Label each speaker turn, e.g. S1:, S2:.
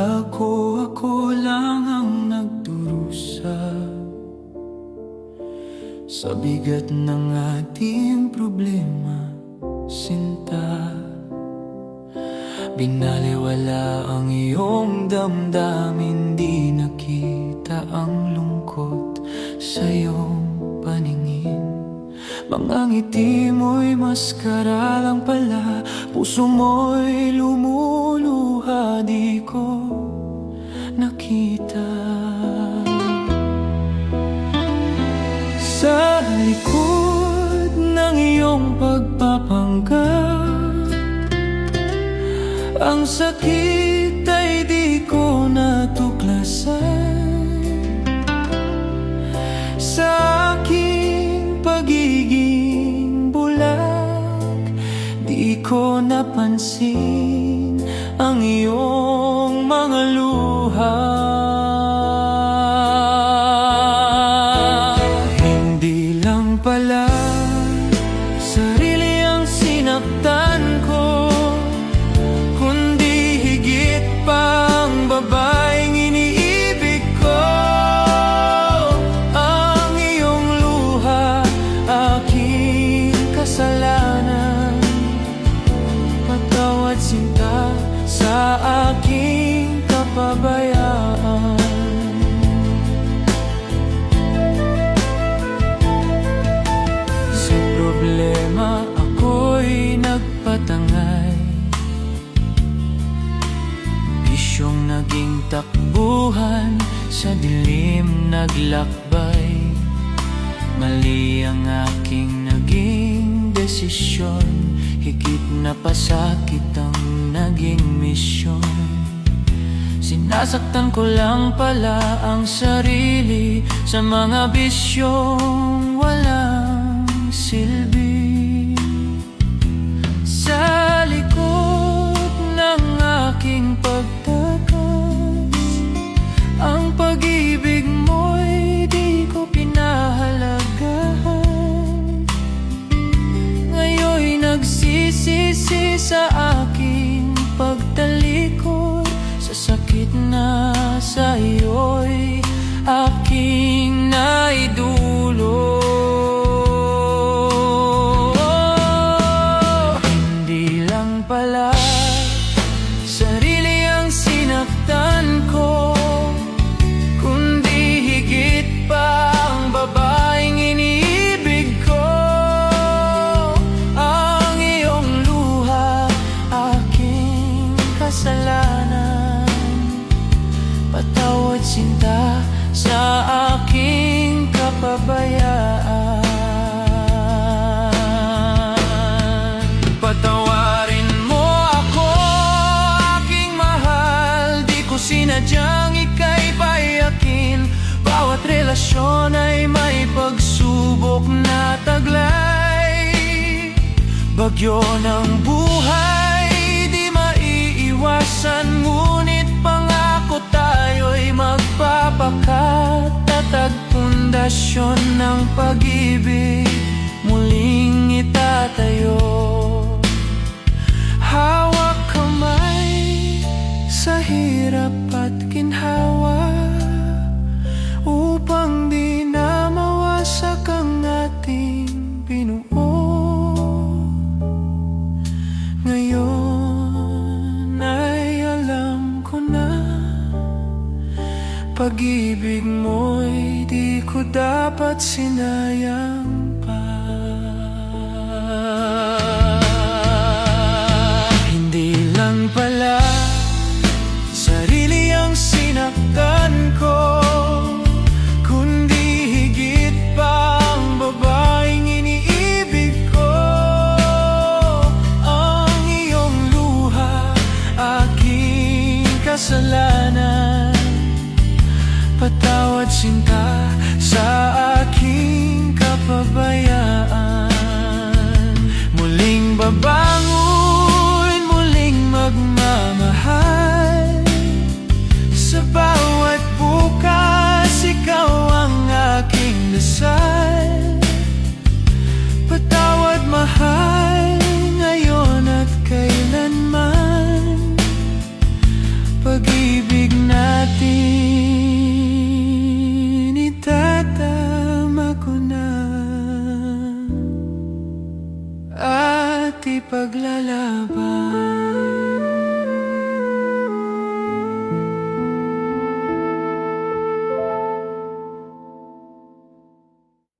S1: Akala ko ako lang ang nagdurusa Sa bigat ng ating problema, sinta. Binaliwala ang iyong damdamin Di nakita ang lungkot sa iyong paningin. Mga ngiti mo'y maskara lang pala Puso mo'y lumuluha Di ko Sa likod ng iyong pagpapanggap Ang sakit ay di ko natuklasan. Sa aking pagiging bulag Di ko napansin ang iyong mga luha pala problema ako'y nagpatangay. Bisyong naging takbuhan Sa dilim naglakbay. Mali ang aking naging desisyon. Higit na pasakit ang naging misyon. Sinasaktan ko lang pala ang sarili Sa mga bisyong walang silbi Sa likod ng aking pagtakas Ang pag-ibig mo'y di ko pinahalagahan. Ngayon'y nagsisisi sa aking sinadyang ika'y payakin Bawat relasyon ay may pagsubok na taglay. Bagyo ng buhay, di maiiwasan. Ngunit pangako tayo'y magpapakat Tatag pundasyon ng pag-ibig. Muling itatayo. Hawak kamay sa hirap Pag-ibig mo'y di ko dapat sinayang pa. Hindi lang pala sarili ang sinaktan ko Kundi higit pa ang babaeng iniibig ko. Ang iyong luha, aking kasalanan Patawad sinta sa aking kapabayaan lalabay